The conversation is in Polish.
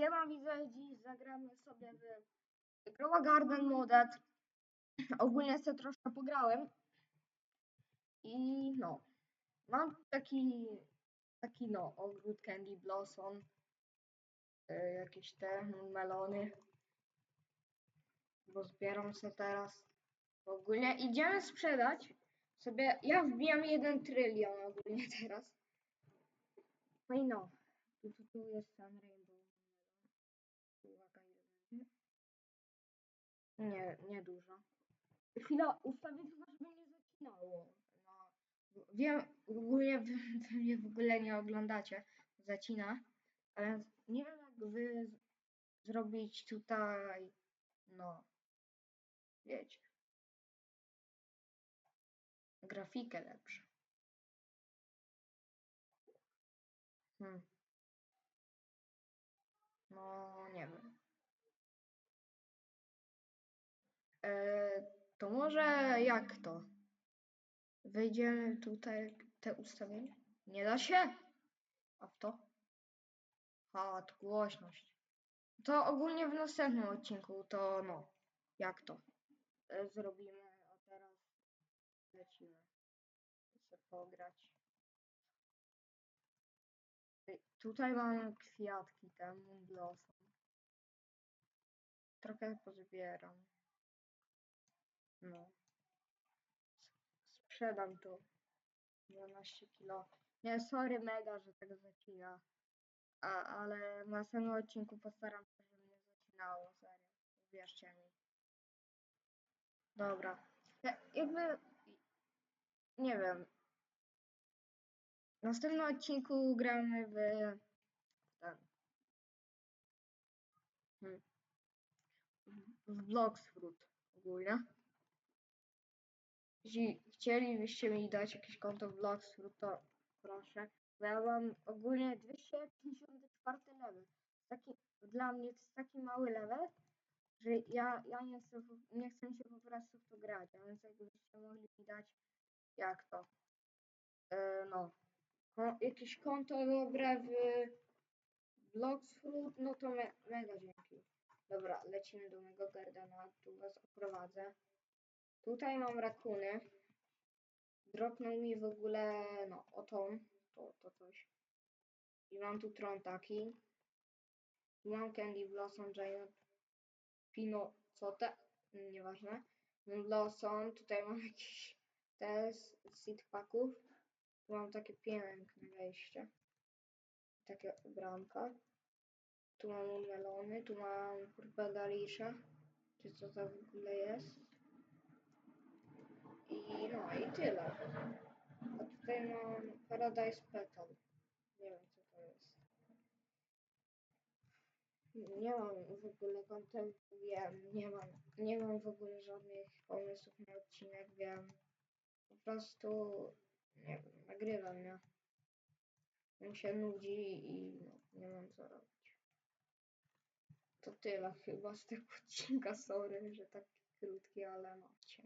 Siema widzę, dziś zagramy sobie w Growa Garden Modded. Ogólnie sobie troszkę pograłem. I no, mam taki, taki no, ogród Candy Blossom. y, jakieś te melony. Bo zbieram sobie teraz. Ogólnie idziemy sprzedać sobie, ja wbijam jeden trylion ogólnie teraz. No i no, tu, tu, jest ten rainbow. Nie, nie dużo. Chwila, ustawię tylko, żeby nie zacinało. No, wiem, ogólnie mnie w ogóle nie oglądacie, zacina, ale nie wiem jak wy zrobić tutaj, no, wiecie, grafikę lepszą. Hmm. No, nie wiem. To może jak to? Wejdziemy tutaj te ustawienia? Nie da się? A w to? A, to głośność. To ogólnie w następnym odcinku to no, jak to e, zrobimy, a teraz lecimy sobie pograć. Tutaj mamy kwiatki, ten blossom. Trochę pozbieram. No. Sprzedam to. 12 kilo. Nie, sorry mega, że tego zacina. A, ale w następnym odcinku postaram się, żeby nie zacinało, serio. Uwierzcie mi. Dobra. Ja, jakby... Nie wiem. W następnym odcinku gramy w... Ten. Hmm. W Blox Fruit ogólnie. Jeśli chcielibyście mi dać jakieś konto w to proszę. Bo ja mam ogólnie 254 level. Taki, dla mnie to jest taki mały level, że ja, ja nie, chcę, nie chcę się po prostu w to grać. A więc jakbyście mogli mi dać, jak to? E, no. Ko, jakieś konto dobre w Blox Fruit, no to me, mega dzięki. Dobra, lecimy do mego gardena, tu was oprowadzę. Tutaj mam rakuny. Dropnął mi w ogóle, no, oton, to, to coś. I mam tu tron taki. Tu mam Candy Blossom Giant. Pino, co te? Nieważne. Blossom, tutaj mam jakieś te z seed packów. Tu mam takie piękne wejście. Takie bramka. Tu mam melony, tu mam purple dalisza. Czy co to w ogóle jest? I no i tyle. A tutaj mam Paradise Petal. Nie wiem co to jest. Nie mam w ogóle kontentu, wiem, nie mam, nie mam w ogóle żadnych pomysłów na odcinek, wiem. Po prostu, nie wiem, nagrywam, nie? Mi się nudzi i no, nie mam co robić. To tyle chyba z tego odcinka, sorry, że tak krótki, ale cię.